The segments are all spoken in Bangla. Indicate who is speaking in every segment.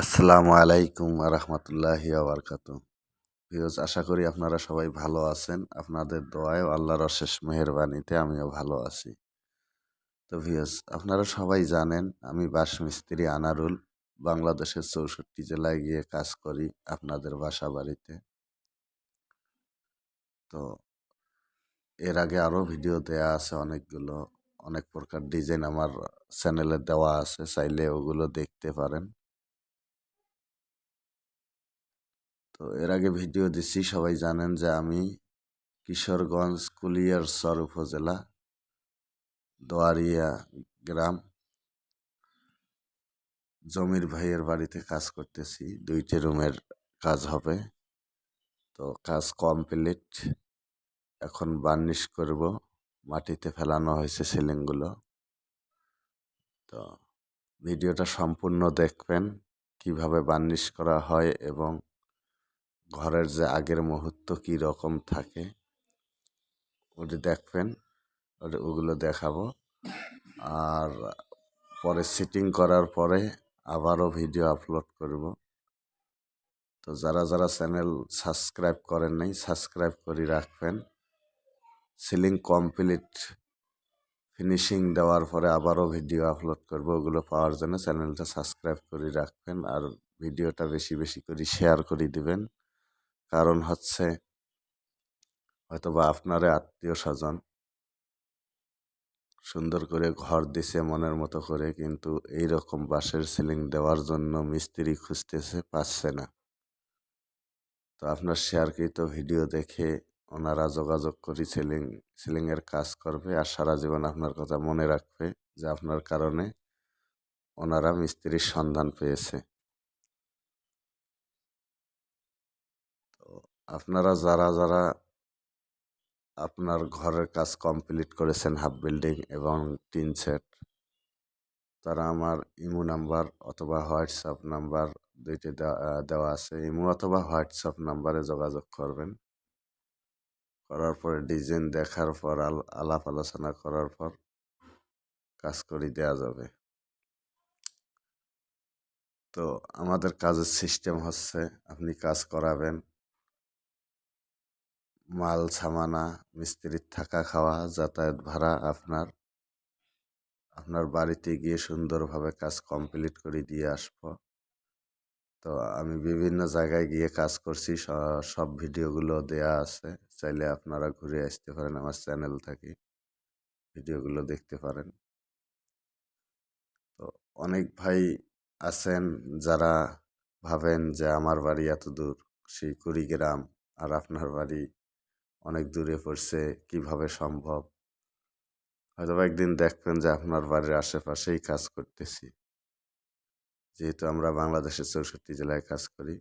Speaker 1: আসসালামু আলাইকুম রহমতুল্লাহি আবরকাত ভিউজ আশা করি আপনারা সবাই ভালো আছেন। আপনাদের দোয়ায় আল্লাহর অশেষ মেহরবানিতে আমিও ভালো আছি। তো ভিউজ আপনারা সবাই জানেন, আমি বাস মিস্ত্রি আনারুল, বাংলাদেশের চৌষট্টি জেলায় গিয়ে কাজ করি আপনাদের বাসা বাড়িতে তো এর আগে আরও ভিডিও দেয়া আছে অনেকগুলো, অনেক প্রকার ডিজাইন আমার চ্যানেলে দেওয়া আছে, চাইলে ওগুলো দেখতে পারেন। তো এর আগে ভিডিও দিচ্ছি সবাই জানেন যে আমি কিশোরগঞ্জ কুলিয়ারসর উপজেলা, দোয়ারিয়া গ্রাম। জমির ভাইয়ের বাড়িতে কাজ করতেছি, দুইটি রুমের কাজ হবে। তো কাজ কমপ্লিট, এখন বার্নিশ করব, মাটিতে ফেলানো হয়েছে সিলিংগুলো। তো ভিডিওটা সম্পূর্ণ দেখবেন, কীভাবে বার্নিশ করা হয় এবং ঘরের যে আগের মুহূর্ত কী রকম থাকে, ওটি দেখবেন, ওটি ওগুলো দেখাবো। আর পরে সিটিং করার পরে আবারও ভিডিও আপলোড করব। তো যারা যারা চ্যানেল সাবস্ক্রাইব করেন নাই সাবস্ক্রাইব করে রাখবেন। সিলিং কমপ্লিট ফিনিশিং দেওয়ার পরে আবারও ভিডিও আপলোড করব। ওগুলো পাওয়ার জন্য চ্যানেলটা সাবস্ক্রাইব করে রাখবেন। আর ভিডিওটা বেশি বেশি করে শেয়ার করে দিবেন। কারণ হচ্ছে হয়তোবা আপনারে আত্মীয় স্বজন সুন্দর করে ঘর দিছে মনের মতো করে, কিন্তু এই রকম বাঁশের সিলিং দেওয়ার জন্য মিস্ত্রি খুঁজতেছে, পাচ্ছে না। তো আপনার শেয়ারকৃত ভিডিও দেখে ওনারা যোগাযোগ করি সিলিং, সিলিংয়ের কাজ করবে আর সারা জীবন আপনার কথা মনে রাখবে যে আপনার কারণে ওনারা মিস্ত্রির সন্ধান পেয়েছে। আপনারা যারা যারা আপনার ঘরের কাজ কমপ্লিট করেছেন হাফ বিল্ডিং এবং টিন সেট, তারা আমার ইমো নাম্বার অথবা হোয়াটসঅ্যাপ নাম্বার দুইটি দেওয়া আছে। ইমো অথবা হোয়াটসঅ্যাপ নাম্বারে যোগাযোগ করবেন। করার পরে ডিজাইন দেখার পর আলাপ আলোচনা করার পর কাজ করে দেওয়া যাবে। তো আমাদের কাজের সিস্টেম হচ্ছে আপনি কাজ করাবেন। মাল, সামানা, মিস্ত্রির থাকা খাওয়া, যাতায়াত ভাড়া আপনার। আপনার বাড়িতে গিয়ে সুন্দরভাবে কাজ কমপ্লিট করে দিয়ে আসব। তো আমি বিভিন্ন জায়গায় গিয়ে কাজ করছি সব ভিডিওগুলো দেয়া আছে। চাইলে আপনারা ঘুরে আসতে পারেন আমার চ্যানেল থেকে, ভিডিওগুলো দেখতে পারেন। তো অনেক ভাই আছেন যারা ভাবেন যে আমার বাড়ি এত দূর, সেই কুড়িগ্রাম, আর আপনার বাড়ি অনেক দূরে পড়ছে, কীভাবে সম্ভব? হয়তো একদিন দেখবেন যে আপনার বাড়ির আশেপাশেই কাজ করতেছি। যেহেতু আমরা বাংলাদেশের চৌষট্টি জেলায় কাজ করি।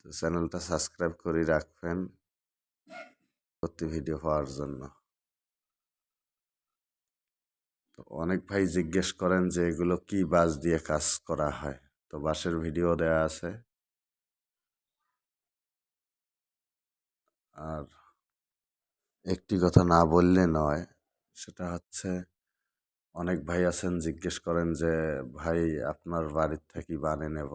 Speaker 1: তো চ্যানেলটা সাবস্ক্রাইব করে রাখবেন প্রতি ভিডিও পাওয়ার জন্য। তো অনেক ভাই জিজ্ঞেস করেন যে এগুলো কি বাস দিয়ে কাজ করা হয়? তো বাসের ভিডিও দেয়া আছে। আর একটি কথা না বললে নয়, সেটা হচ্ছে অনেক ভাই আছেন জিজ্ঞেস করেন যে, ভাই, আপনার বাড়ির থেকে বানে নেব?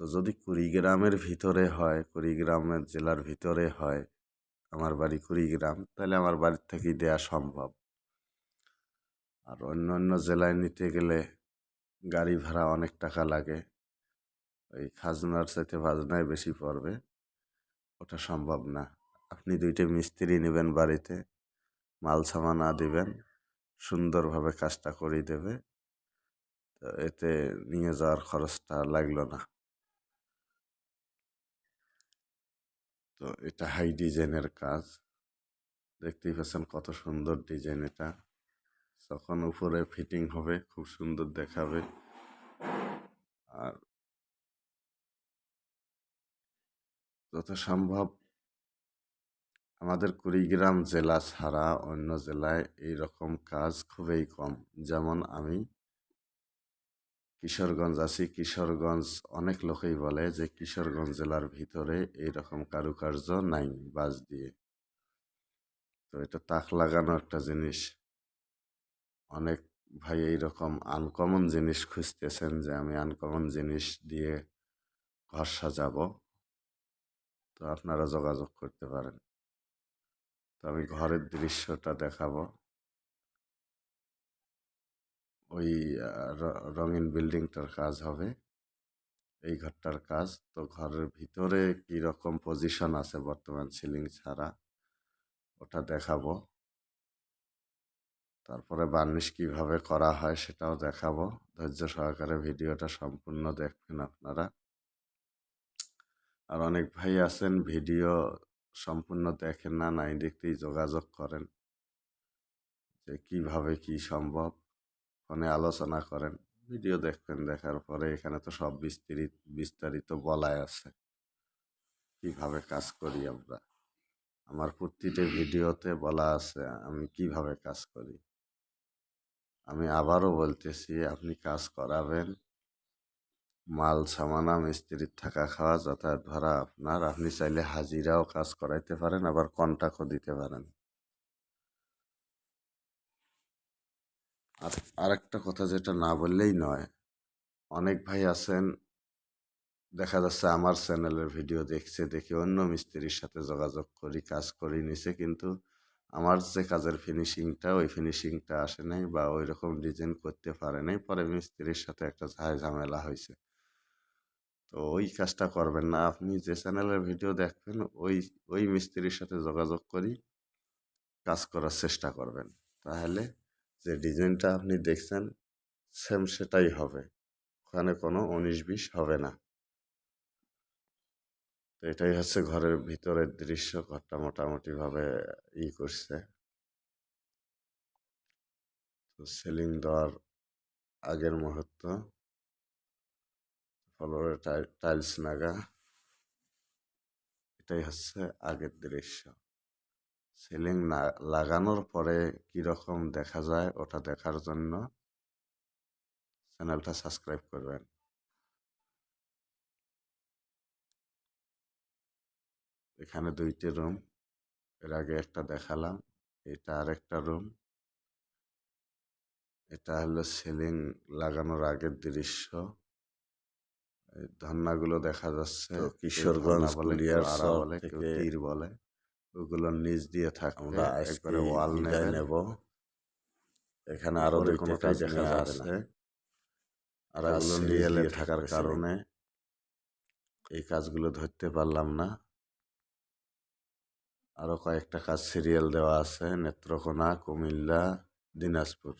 Speaker 1: তো যদি কুড়িগ্রামের ভিতরে হয়, কুড়িগ্রামের জেলার ভিতরে হয়, আমার বাড়ি কুড়িগ্রাম, তাহলে আমার বাড়ির থেকেই দেয়া সম্ভব। আর অন্য অন্য জেলায় নিতে গেলে গাড়ি ভাড়া অনেক টাকা লাগে। ওই খাজনার সাথে ভাজনায় বেশি পড়বে। ওটা সম্ভব না। আপনি দুইটা মিস্ত্রি নেবেন বাড়িতে, মাল সামানা দিবেন, সুন্দরভাবে কাজটা করে দেবে, তো এতে নিয়ে যাওয়ার খরচটা লাগল না। তো এটা হাই ডিজাইনের কাজ। দেখতেই পাচ্ছেন কত সুন্দর ডিজাইন এটা। যখন উপরে ফিটিং হবে, খুব সুন্দর দেখাবে। আর যত সম্ভব আমাদের কুড়িগ্রাম জেলা ছাড়া অন্য জেলায় এই রকম কাজ খুবই কম। যেমন আমি কিশোরগঞ্জ আছি। কিশোরগঞ্জ অনেক লোকেই বলে যে কিশোরগঞ্জ জেলার ভিতরে এই রকম কারুকার্য নাই বাজ দিয়ে। তো এটা তাক লাগানো একটা জিনিস। অনেক ভাই এইরকম আনকমন জিনিস খুঁজতেছেন যে আমি আনকমন জিনিস দিয়ে ঘর সাজাবো। তো আপনারা যোগাযোগ করতে পারেন। তো আমি ঘরের দৃশ্যটা দেখাবো। ওই রঙিন বিল্ডিংটার কাজ হবে। এই ঘরটার কাজ। তো ঘরের ভিতরে কি রকম পজিশন আছে বর্তমান সিলিং ছাড়া, ওটা দেখাবো। তারপরে বার্নিশ কীভাবে করা হয় সেটাও দেখাবো। ধৈর্য সহকারে ভিডিওটা সম্পূর্ণ দেখবেন আপনারা। আর অনেক ভাই আছেন, ভিডিও সম্পূর্ণ দেখেন না, নাই দেখতেই যোগাযোগ করেন। যে কীভাবে কি সম্ভব? ফোনে আলোচনা করেন, ভিডিও দেখবেন, দেখার পরে এখানে তো সব বিস্তারিত বিস্তারিত বলাই আছে। কীভাবে কাজ করি আমরা? আমার প্রতিটি ভিডিওতে বলা আছে, আমি কীভাবে কাজ করি? আমি আবারও বলতেছি, আপনি কাজ করাবেন মাল, সামানা, মিস্ত্রির থাকা, খাওয়া, যাতায়াত ভাড়া আপনার। আপনি চাইলে হাজিরাও কাজ করাইতে পারেন, আবার কন্ট্রাক্টও দিতে পারেন। আর আরেকটা কথা যেটা না বললেই নয়, অনেক ভাই আছেন, দেখা যাচ্ছে আমার চ্যানেলের ভিডিও দেখছে, দেখে অন্য মিস্ত্রির সাথে যোগাযোগ করি, কাজ করি, নিছে, কিন্তু আমার যে কাজের ফিনিশিংটা ওই ফিনিশিংটা আসে নাই বা ওই রকম ডিজাইন করতে পারে নাই। পরে মিস্ত্রির সাথে একটা ঝামেলা হয়েছে। তো ওই কাজটা করবেন না। আপনি যে চ্যানেলের ভিডিও দেখবেন, ওই ওই মিস্ত্রির সাথে যোগাযোগ করি, কাজ করার চেষ্টা করবেন। তাহলে যে ডিজাইনটা আপনি দেখছেন সেম সেটাই হবে। ওখানে কোনো উনিশ বিশ হবে না। তো এটাই হচ্ছে ঘরের ভিতরের দৃশ্য, ঘরটা মোটামুটিভাবে ই করছে। তো সেলিং দেওয়ার আগের মুহূর্ত। ফলোরে টাইলস নাগা। এটাই হচ্ছে আগের দৃশ্য। সিলিং না, লাগানোর পরে কীরকম দেখা যায় ওটা দেখার জন্য চ্যানেলটা সাবস্ক্রাইব করবেন। এখানে দুইটি রুম, এর আগে একটা দেখালাম, এটা আরেকটা রুম। এটা হলো সিলিং লাগানোর আগের দৃশ্য। ধন্নাগুলো দেখা যাচ্ছে
Speaker 2: কিশোরগঞ্জ
Speaker 1: বলে কেউ তীর বলে ওগুলোর নিচ দিয়ে থাকবে
Speaker 2: আমরা
Speaker 1: একবারে ওয়াল
Speaker 2: নেব। এখানে আরও
Speaker 1: কোনো
Speaker 2: কাজ দেখা
Speaker 1: আছে। আর এগুলো রিয়েলে থাকার কারণে এই কাজগুলো ধরতে পারলাম না। আরও কয়েকটা কাজ সিরিয়াল দেওয়া আছে নেত্রকোনা কুমিল্লা দিনাজপুর।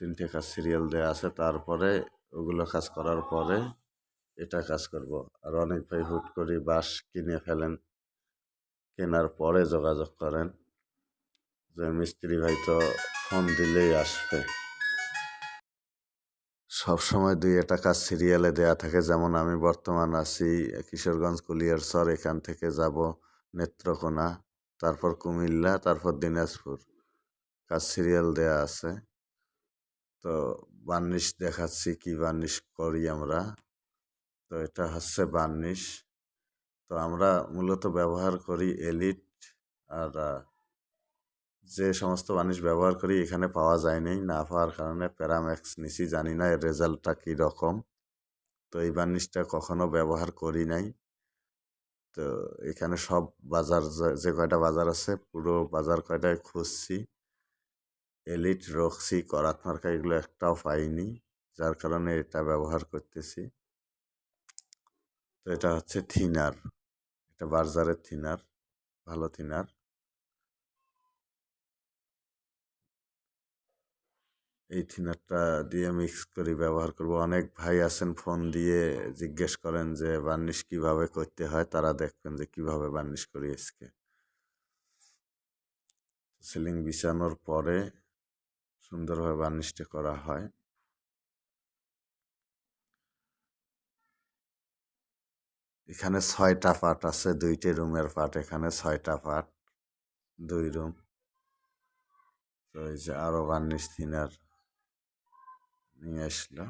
Speaker 1: তিনটে কাজ সিরিয়াল দেওয়া আছে তারপরে ওগুলো কাজ করার পরে এটা কাজ করব। আর অনেক ভাই হুট করে বাঁশ কিনে ফেলেন, কেনার পরে যোগাযোগ করেন যে, মিস্ত্রি ভাই তো ফোন দিলেই আসবে। সব সময় দুই একটা কাজ সিরিয়ালে দেয়া থাকে। যেমন আমি বর্তমান আছি কিশোরগঞ্জ কুলিয়ারচর এখান থেকে যাব নেত্রকোনা, তারপর কুমিল্লা, তারপর দিনাজপুর। কাজ সিরিয়াল দেয়া আছে। তো বার্নিশ দেখাচ্ছি, কি বার্নিশ করি আমরা। তো এটা হচ্ছে বার্নিশ। তো আমরা মূলত ব্যবহার করি এলিট আর যে সমস্ত বার্নিশ ব্যবহার করি এখানে পাওয়া যায়নি, না পাওয়ার কারণে প্যারাম্যাক্স নিছি, জানি না এর রেজাল্টটা কী রকম। তো এই বার্নিশটা কখনো ব্যবহার করি নাই। তো এখানে সব বাজার, যে- যে কয়টা বাজার আছে, পুরো বাজার কয়টায় খুঁজছি। এলিট রক্সি করাত মার্কা এগুলো একটাও পাইনি, যার কারণে এটা ব্যবহার করতেছি। তো এটা হচ্ছে থিনার, এটা বার্জারের থিনার, ভালো থিনার। এই থিনারটা দিয়ে মিক্স করে ব্যবহার করব। অনেক ভাই আছেন ফোন দিয়ে জিজ্ঞেস করেন যে, বার্নিশ কীভাবে করতে হয়? তারা দেখবেন যে, কীভাবে বার্নিশ করি আজকে? সিলিং বিছানোর পরে সুন্দরভাবে বার্নিশটা করা হয়। এখানে ছয়টা পার্ট আছে, দুইটি রুমের পার্ট এখানে, ছয়টা পার্ট, দুই রুম। তো এই যে আরও বার্নিশ থিনার নিয়ে আসলো।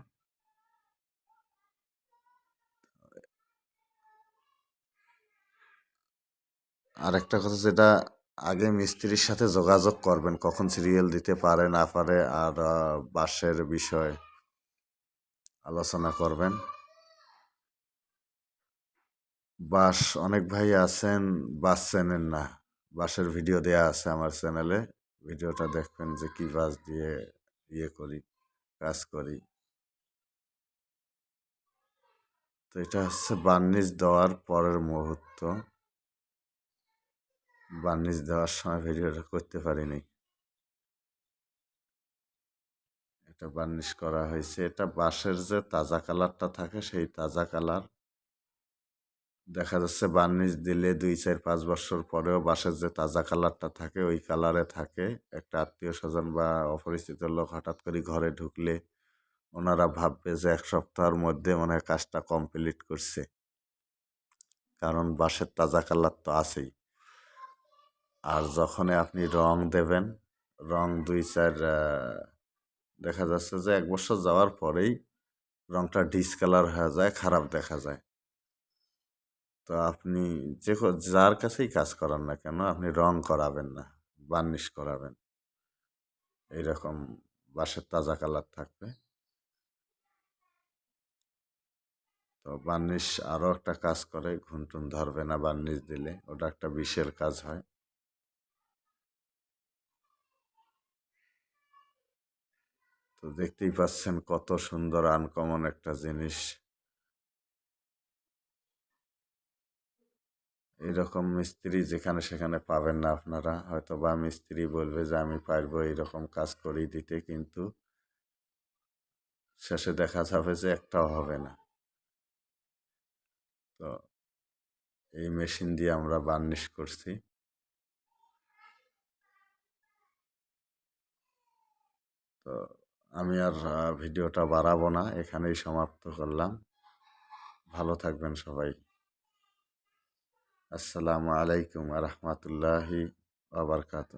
Speaker 1: আরেকটা কথা যেটা আগে মিস্ত্রির সাথে যোগাযোগ করবেন, কখন সিরিয়াল দিতে পারে, না পারে, আর বাঁশের বিষয় আলোচনা করবেন। বাস, অনেক ভাই আছেন, বাস চেনেন না। বাসের ভিডিও দেয়া আছে আমার চ্যানেলে ভিডিওটা দেখবেন যে কি বাস দিয়ে ইয়ে করি, কাজ করি। তো এটা হচ্ছে বার্নিশ দেওয়ার পরের মুহূর্ত। বার্নিশ দেওয়ার সময় ভিডিওটা করতে পারিনি। এটা বার্নিশ করা হয়েছে। এটা বাঁশের যে তাজা কালারটা থাকে, সেই তাজা কালার। দেখা যাচ্ছে বার্নিশ দিলে দুই, চার, পাঁচ বছর পরেও বাঁশের যে তাজা কালারটা থাকে, ওই কালারে থাকে। একটা আত্মীয় স্বজন বা অপরিচিত লোক হঠাৎ করে ঘরে ঢুকলে ওনারা ভাববে যে এক সপ্তাহের মধ্যে মনে হয় কাজটা কমপ্লিট করছে। কারণ বাঁশের তাজা কালার তো আছেই। আর যখনই আপনি রং দেবেন, রং দুই চার দেখা যাচ্ছে যে এক বছর যাওয়ার পরেই রংটা ডিসকালার হয়ে যায়, খারাপ দেখা যায়। তো আপনি যে যার কাছেই কাজ করান না কেন, আপনি রং করাবেন না বার্নিশ করাবেন। এইরকম বাঁশের তাজা কালার থাকবে। তো বার্নিশ আরও একটা কাজ করে, ঘুনটুন ধরবে না বার্নিশ দিলে, ওটা একটা বিষের কাজ হয়। তো দেখতেই পাচ্ছেন কত সুন্দর আনকমন একটা জিনিস। এরকম মিস্ত্রি যেখানে সেখানে পাবেন না আপনারা। হয়তো বা মিস্ত্রি বলবে যে, আমি পারব এরকম কাজ করেই দিতে। কিন্তু শেষে দেখা যাবে যে একটাও হবে না। তো এই মেশিন দিয়ে আমরা বার্নিশ করছি। তো আমি আর ভিডিওটা বাড়াবো না, এখানেই সমাপ্ত করলাম। ভালো থাকবেন সবাই। আসসালামু আলাইকুম রহমতুল্লাহি আবরকাত